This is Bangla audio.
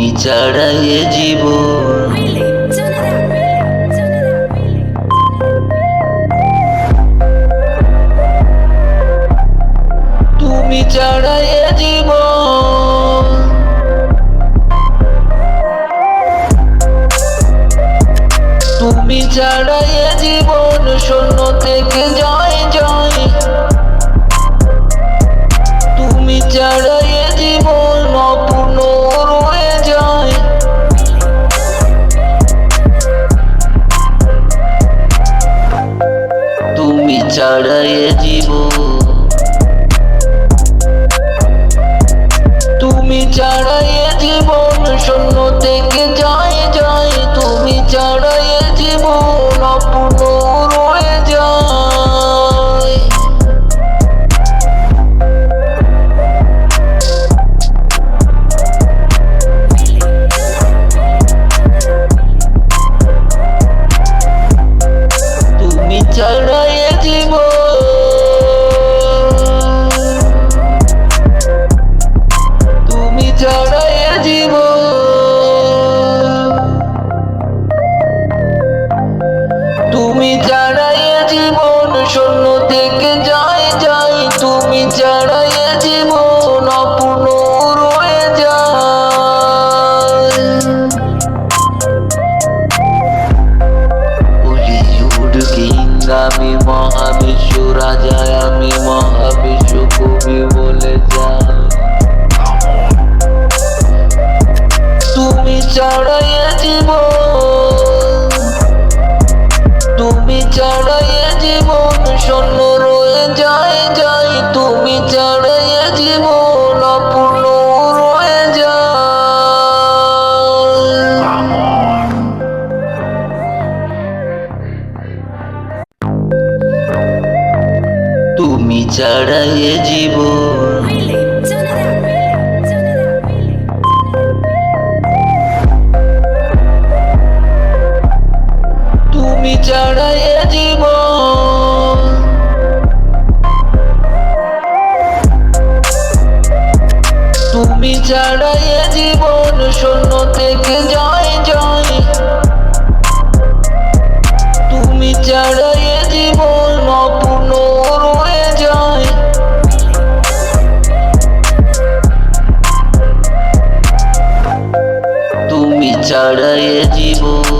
তুমি ছাড়া এ জীবন? তুমি ছাড়া এ জীবন তুমি ছাড়া এ জীবন শূন্য থেকে জয় তুমি ছাড়া এ জীবন। এ জীবন অপূর্ণ রয়ে যায়। বলিউড কিং আমি মহাবিশ্ব রাজা আমি মহাবিশ্ব কবি বলে যাই তুমি এ জীবন তুমি এ জীবন শূন্য তুমি ছাড়া এ জীবন তুমি ছাড়া জীবন ছাড়া এ জীবন শূন্য থেকে জয় জয়। তুমি ছাড়া এ জীবন অপূর্ণ রয়ে যায়। তুমি ছাড়া এ জীবন